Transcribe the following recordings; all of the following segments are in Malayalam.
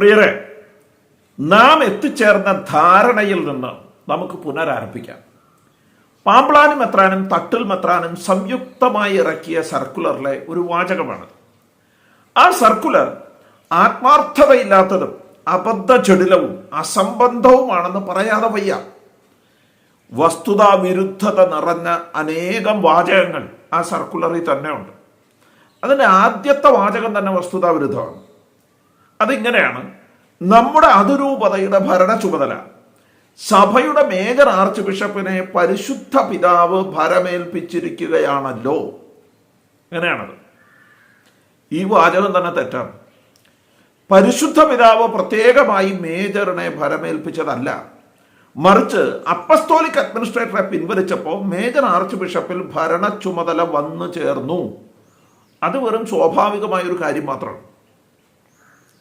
പ്രിയരെ നാം എത്തിച്ചേർന്ന ധാരണയിൽ നിന്ന് നമുക്ക് പുനരാരംഭിക്കാം. പാമ്പ്ളാനും മെത്രാനും തട്ടിൽ മെത്രാനും സംയുക്തമായി ഇറക്കിയ സർക്കുലറിലെ ഒരു വാചകമാണ്. ആ സർക്കുലർ ആത്മാർത്ഥതയില്ലാത്തതും അബദ്ധ ജടിലവും അസംബന്ധവുമാണെന്ന് പറയാതെ വയ്യ. വസ്തുതാ വിരുദ്ധത നിറഞ്ഞ അനേകം വാചകങ്ങൾ ആ സർക്കുലറിൽ തന്നെ ഉണ്ട്. അതിന്റെ ആദ്യത്തെ വാചകം തന്നെ വസ്തുതാ വിരുദ്ധമാണ്. അതിങ്ങനെയാണ്. നമ്മുടെ അതിരൂപതയുടെ ഭരണ ചുമതല സഭയുടെ മേജർ ആർച്ച് ബിഷപ്പിനെ പരിശുദ്ധ പിതാവ് ഭരമേൽപ്പിച്ചിരിക്കുകയാണല്ലോ. എങ്ങനെയാണത് ഈ വാചകം തന്നെ തെറ്റാണ്. പരിശുദ്ധ പിതാവ് പ്രത്യേകമായി മേജറിനെ ഭരമേൽപ്പിച്ചതല്ല. മറിച്ച് അപ്പസ്തോലിക് അഡ്മിനിസ്ട്രേറ്ററെ പിൻവലിച്ചപ്പോൾ മേജർ ആർച്ച് ബിഷപ്പിൽ ഭരണ ചുമതല വന്നു ചേർന്നു. അത് വെറും സ്വാഭാവികമായ ഒരു കാര്യം മാത്രമാണ്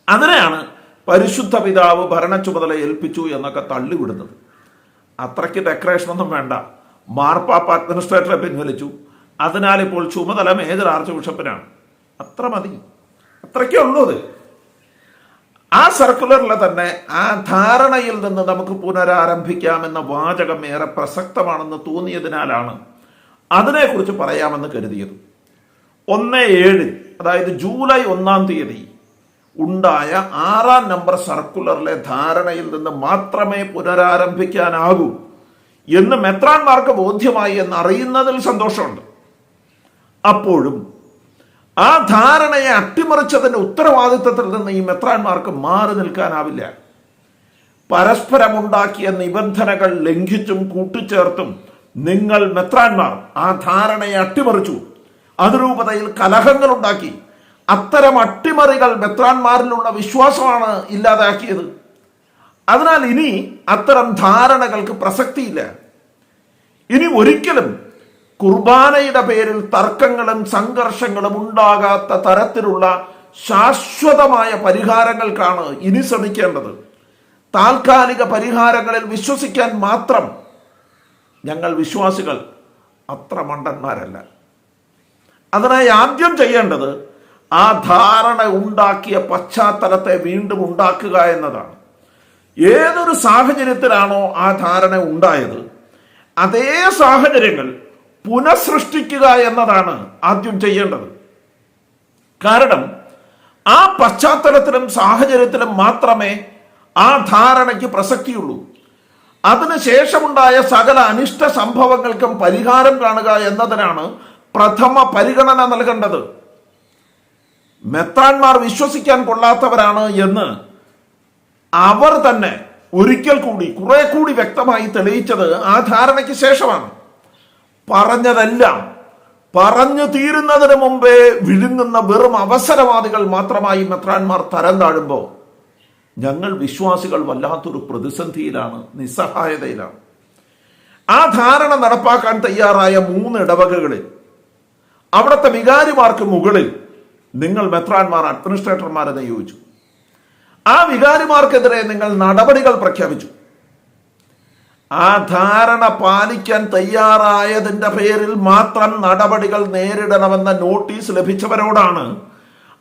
അതിനെയാണ് പരിശുദ്ധ പിതാവ് ഭരണ ചുമതല ഏൽപ്പിച്ചു എന്നൊക്കെ തള്ളിവിടുന്നത്. അത്രയ്ക്ക് ഡെക്കറേഷൻ ഒന്നും വേണ്ട. മാർപ്പാപ്പ അഡ്മിനിസ്ട്രേറ്ററെ പിൻവലിച്ചു. അതിനാൽ ഇപ്പോൾ ചുമതല മേജർ ആർച്ച് ബിഷപ്പിനാണ്. അത്ര മതി. അത്രയ്ക്കേ ഉള്ളൂ അത്. ആ സർക്കുലറിൽ തന്നെ ആ ധാരണയിൽ നിന്ന് നമുക്ക് പുനരാരംഭിക്കാമെന്ന വാചകം ഏറെ പ്രസക്തമാണെന്ന് തോന്നിയതിനാലാണ് അതിനെക്കുറിച്ച് പറയാമെന്ന് കരുതിയത്. ഒന്ന് ഏഴ് അതായത് ജൂലൈ ഒന്നാം തീയതി ഉണ്ടായ ആറാം നമ്പർ സർക്കുലറിലെ ധാരണയിൽ നിന്ന് മാത്രമേ പുനരാരംഭിക്കാനാകൂ എന്ന് മെത്രാൻമാർക്ക് ബോധ്യമായി എന്ന് അറിയുന്നതിൽ സന്തോഷമുണ്ട്. അപ്പോഴും ആ ധാരണയെ അട്ടിമറിച്ചതിന്റെ ഉത്തരവാദിത്തത്തിൽ നിന്ന് ഈ മെത്രാൻമാർക്ക് മാറി നിൽക്കാനാവില്ല. പരസ്പരമുണ്ടാക്കിയ നിബന്ധനകൾ ലംഘിച്ചും കൂട്ടിച്ചേർത്തും നിങ്ങൾ മെത്രാൻമാർ ആ ധാരണയെ അട്ടിമറിച്ചു. അതിരൂപതയിൽ കലഹങ്ങൾ ഉണ്ടാക്കി അത്തരം അട്ടിമറികൾ മെത്രാന്മാരിലുള്ള വിശ്വാസമാണ് ഇല്ലാതാക്കിയത്. അതിനാൽ ഇനി അത്തരം ധാരണകൾക്ക് പ്രസക്തിയില്ല. ഇനി ഒരിക്കലും കുർബാനയുടെ പേരിൽ തർക്കങ്ങളും സംഘർഷങ്ങളും ഉണ്ടാകാത്ത തരത്തിലുള്ള ശാശ്വതമായ പരിഹാരങ്ങൾക്കാണ് ഇനി ശ്രമിക്കേണ്ടത്. താൽക്കാലിക പരിഹാരങ്ങളിൽ വിശ്വസിക്കാൻ മാത്രം ഞങ്ങൾ വിശ്വാസികൾ അത്ര മണ്ടന്മാരല്ല. അതിനായി ആദ്യം ചെയ്യേണ്ടത് ആ ധാരണ ഉണ്ടാക്കിയ പശ്ചാത്തലത്തെ വീണ്ടും ഉണ്ടാക്കുക എന്നതാണ്. ഏതൊരു സാഹചര്യത്തിലാണോ ആ ധാരണ ഉണ്ടായത് അതേ സാഹചര്യങ്ങൾ പുനഃസൃഷ്ടിക്കുക എന്നതാണ് ആദ്യം ചെയ്യേണ്ടത്. കാരണം ആ പശ്ചാത്തലത്തിലും സാഹചര്യത്തിലും മാത്രമേ ആ ധാരണയ്ക്ക് പ്രസക്തിയുള്ളൂ. അതിനുശേഷമുണ്ടായ സകല അനിഷ്ട സംഭവങ്ങൾക്കും പരിഹാരം കാണുക എന്നതിനാണ് പ്രഥമ പരിഗണന നൽകേണ്ടത്. മെത്രാന്മാർ വിശ്വസിക്കാൻ കൊള്ളാത്തവരാണ് എന്ന് അവർ തന്നെ ഒരിക്കൽ കൂടി കുറെ കൂടി വ്യക്തമായി തെളിയിച്ചത് ആ ധാരണയ്ക്ക് ശേഷമാണ്. പറഞ്ഞതെല്ലാം പറഞ്ഞു തീരുന്നതിന് മുമ്പേ വിഴുങ്ങുന്ന വെറും അവസരവാദികൾ മാത്രമായി മെത്രാന്മാർ തരം താഴുമ്പോൾ ഞങ്ങൾ വിശ്വാസികൾ വല്ലാത്തൊരു പ്രതിസന്ധിയിലാണ് നിസ്സഹായതയിലാണ്. ആ ധാരണ നടപ്പാക്കാൻ തയ്യാറായ മൂന്ന് ഇടവകകളിൽ അവിടുത്തെ വികാരിമാർക്ക് മുകളിൽ നിങ്ങൾ മെത്രാൻമാർ അഡ്മിനിസ്ട്രേറ്റർമാരെ നിയോഗിച്ചു. ആ വികാരിമാർക്കെതിരെ നിങ്ങൾ നടപടികൾ പ്രഖ്യാപിച്ചു. ആ ധാരണ പാലിക്കാൻ തയ്യാറായതിന്റെ പേരിൽ മാത്രം നടപടികൾ നേരിടണമെന്ന നോട്ടീസ് ലഭിച്ചവരോടാണ്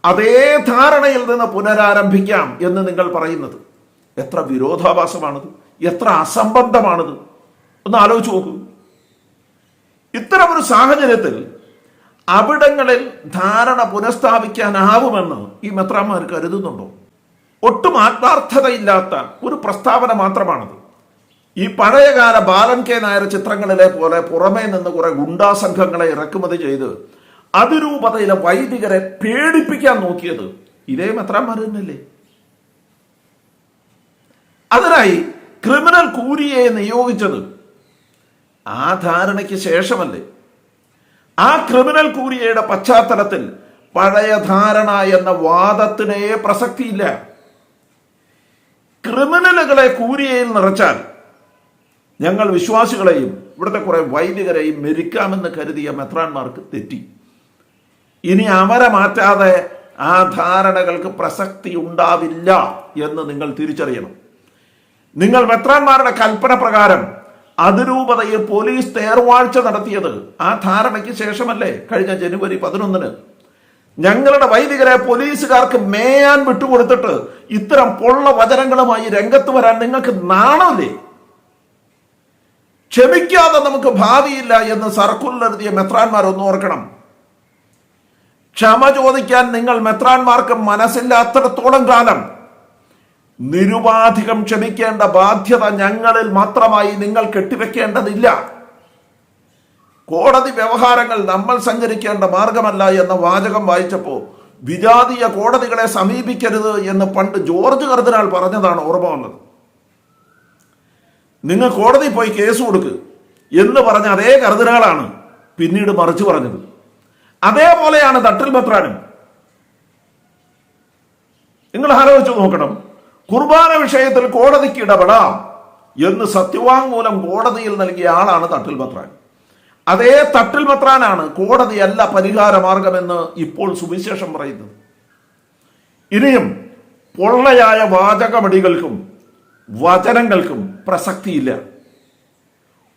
അതേ ധാരണയിൽ നിന്ന് പുനരാരംഭിക്കാം എന്ന് നിങ്ങൾ പറയുന്നത്. എത്ര വിരോധാഭാസമാണിത് എത്ര അസംബന്ധമാണിത്? ഒന്ന് ആലോചിച്ച് നോക്കൂ. ഇത്തരമൊരു സാഹചര്യത്തിൽ അവിടങ്ങളിൽ ധാരണ പുനഃസ്ഥാപിക്കാനാവുമെന്ന് ഈ മെത്രാമാർ കരുതുന്നുണ്ടോ? ഒട്ടും ആത്മാർത്ഥതയില്ലാത്ത ഒരു പ്രസ്താവന മാത്രമാണത്. ഈ പഴയകാല ബാലൻ കെ നായർ ചിത്രങ്ങളിലെ പോലെ പുറമേ നിന്ന് കുറെ ഗുണ്ടാ സംഘങ്ങളെ ഇറക്കുമതി ചെയ്ത് അതിരൂപതയിലെ വൈദികരെ പേടിപ്പിക്കാൻ നോക്കിയത് ഇതേ മെത്രാമാർ തന്നെയല്ലേ? അതിനായി ക്രിമിനൽ കൂരിയെ നിയോഗിച്ചത് ആ ധാരണയ്ക്ക് ശേഷമല്ലേ? ആ ക്രിമിനൽ കൂരിയയുടെ പശ്ചാത്തലത്തിൽ പഴയ ധാരണ എന്ന വാദത്തിനേ പ്രസക്തിയില്ല. ക്രിമിനലുകളെ കൂരിയയിൽ നിറച്ചാൽ ഞങ്ങൾ വിശ്വാസികളെയും ഇവിടുത്തെ കുറെ വൈദികരെയും മെരിക്കാമെന്ന് കരുതിയ മെത്രാൻമാർക്ക് തെറ്റി. ഇനി അവരെ മാറ്റാതെ ആ ധാരണകൾക്ക് പ്രസക്തി ഉണ്ടാവില്ല എന്ന് നിങ്ങൾ തിരിച്ചറിയണം. നിങ്ങൾ മെത്രാന്മാരുടെ കൽപ്പന പ്രകാരം അതിരൂപതയിൽ പോലീസ് തേർവാഴ്ച നടത്തിയത് ആ ധാരണയ്ക്ക് ശേഷമല്ലേ കഴിഞ്ഞ ജനുവരി പതിനൊന്നിന്. ഞങ്ങളുടെ വൈദികരെ പോലീസുകാർക്ക് മേയാൻ വിട്ടുകൊടുത്തിട്ട് ഇത്തരം പൊള്ള വചനങ്ങളുമായി രംഗത്ത് വരാൻ നിങ്ങൾക്ക് നാണമില്ലേ? ക്ഷമിക്കാതെ നമുക്ക് ഭാവിയില്ല എന്ന് സർക്കുലെഴുതിയ മെത്രാന്മാർ ഒന്ന് ഓർക്കണം. ക്ഷമ ചോദിക്കാൻ നിങ്ങൾ മെത്രാന്മാർക്ക് മനസ്സില്ലാത്തിടത്തോളം കാലം നിരുപാധികം ക്ഷമിക്കേണ്ട ബാധ്യത ഞങ്ങളിൽ മാത്രമായി നിങ്ങൾ കെട്ടിവെക്കേണ്ടതില്ല. കോടതി വ്യവഹാരങ്ങൾ നമ്മൾ സഞ്ചരിക്കേണ്ട മാർഗമല്ല എന്ന വാചകം വായിച്ചപ്പോൾ വിജാതീയ കോടതികളെ സമീപിക്കരുത് എന്ന് പണ്ട് ജോർജ് കർദിനാൾ പറഞ്ഞതാണ് ഓർമ്മ വന്നത്. നിങ്ങൾ കോടതി പോയി കേസ് കൊടുക്ക് എന്ന് പറഞ്ഞ അതേ കർദിനാളാണ് പിന്നീട് മറിച്ചു പറഞ്ഞത്. അതേപോലെയാണ് തട്ടിൽ ബത്രാനും നിങ്ങൾ ആലോചിച്ച് നോക്കണം. കുർബാന വിഷയത്തിൽ കോടതിക്ക് ഇടപെടാം എന്ന് സത്യവാങ്മൂലം കോടതിയിൽ നൽകിയ ആളാണ് തട്ടിൽ പത്രാൻ. അതേ തട്ടിൽ പത്രാനാണ് കോടതിയല്ല പരിഹാര മാർഗമെന്ന് ഇപ്പോൾ സുവിശേഷം പറയുന്നത്. ഇനിയും പൊള്ളയായ വാചകമടികൾക്കും വചനങ്ങൾക്കും പ്രസക്തിയില്ല.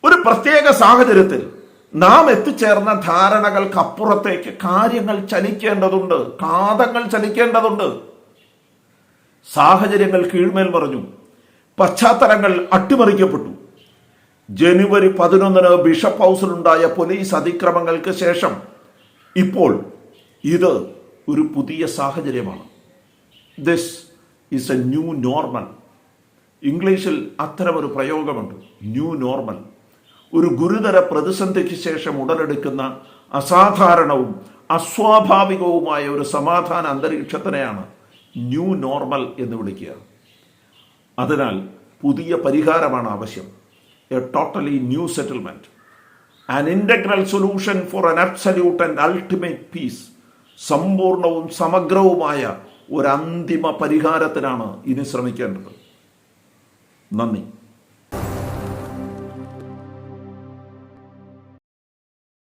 ഒരു പ്രത്യേക സാഹചര്യത്തിൽ നാം എത്തിച്ചേർന്ന ധാരണകൾക്കപ്പുറത്തേക്ക് കാര്യങ്ങൾ ചലിക്കേണ്ടതുണ്ട് കാതങ്ങൾ ചലിക്കേണ്ടതുണ്ട്. സാഹചര്യങ്ങൾ കീഴ്മേൽ പറഞ്ഞു പശ്ചാത്തലങ്ങൾ അട്ടിമറിക്കപ്പെട്ടു. ജനുവരി പതിനൊന്നിന് ബിഷപ്പ് ഹൗസിലുണ്ടായ പോലീസ് അതിക്രമങ്ങൾക്ക് ശേഷം ഇപ്പോൾ ഇത് ഒരു പുതിയ സാഹചര്യമാണ്. This is a new normal ഇംഗ്ലീഷിൽ അത്തരമൊരു പ്രയോഗമുണ്ട്. ന്യൂ നോർമൽ ഒരു ഗുരുതര പ്രതിസന്ധിക്ക് ശേഷം ഉടലെടുക്കുന്ന അസാധാരണവും അസ്വാഭാവികവുമായ ഒരു സമാധാന അന്തരീക്ഷത്തിനെയാണ് ന്യൂ നോർമൽ എന്ന് വിളിക്കുക. അതിനാൽ പുതിയ പരിഹാരമാണ് ആവശ്യം. A totally new settlement. An integral solution for an absolute and ultimate peace സമ്പൂർണവും സമഗ്രവുമായ ഒരു അന്തിമ പരിഹാരത്തിനാണ് ഇനി ശ്രമിക്കേണ്ടത്. നന്ദി.